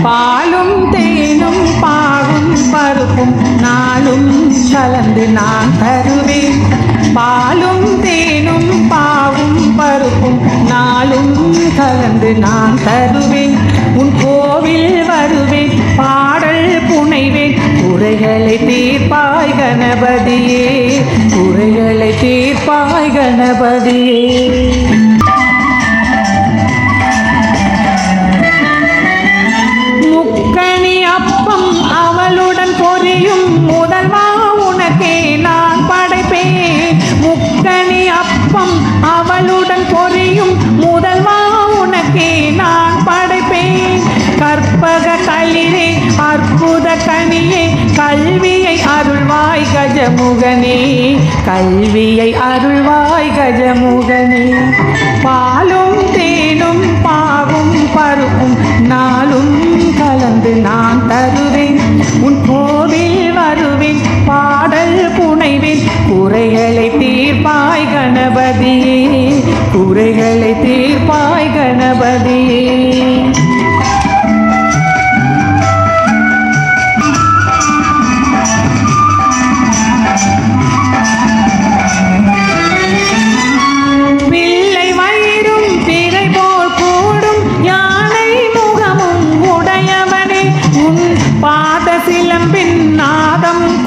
பாலும் தேனும் பாவும் பருப்பும் நாளும் கலந்து நான் தருவேன் பாலும் தேனும் பாவும் பருப்பும் நாளும் கலந்து நான் தருவேன் உன் கோவில் வருவேன் பாடல் புனைவேன் குறைகளை தீர்ப்பாய் கணபதியே குறைகளை தீர்ப்பாய் கணபதியே பொரியும் முதல்வா உனக்கே நான் படைப்பேன். முக்கணி அப்பம் அவளுடன் பொரியும் முதல்வா உனக்கே நான் படைப்பேன். கற்பக களிரே அற்புத கனியே கல்வியை அருள்வாய் கஜமுகனே. கல்வியை அருள்வாய் கஜமுகனே. பாலும்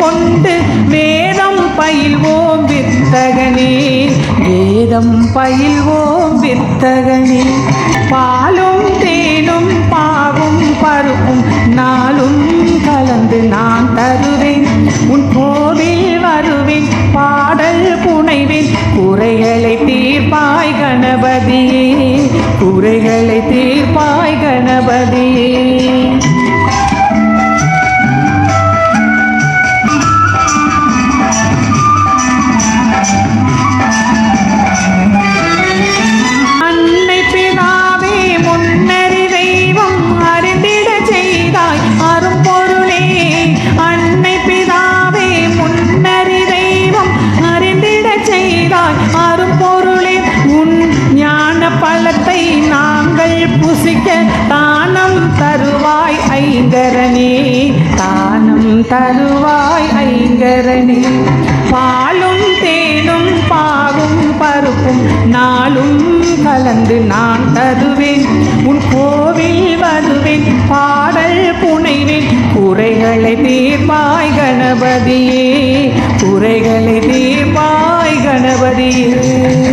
கொண்டு வேதம் பயில்வோம் வித்தகனே. வேதம் பயில்வோம் வித்தகனே. பாலும் தேனும் பாவும் பருப்பும் நாளும் கலந்து நான் தருவேன். உன் கோவில் வருவேன் பாடல் புனைவேன். குறைகளை தீர்ப்பாய் கணபதியே. குறைகளை தருவாய் மாறும் பொருளே உன் ஞான பழத்தை நாங்கள் புசிக்க தானம் தருவாய் ஐங்கரனே. தானம் தருவாய் ஐங்கரனே. பாலும் தேனும் பாகும் பருப்பும் நாளும் கலந்து நான் தருவேன். உன் கோவில் வருவேன் பாடல் புனைவேன் குறைகளை தீர்ப்பாய் கணபதியே. குறைகளை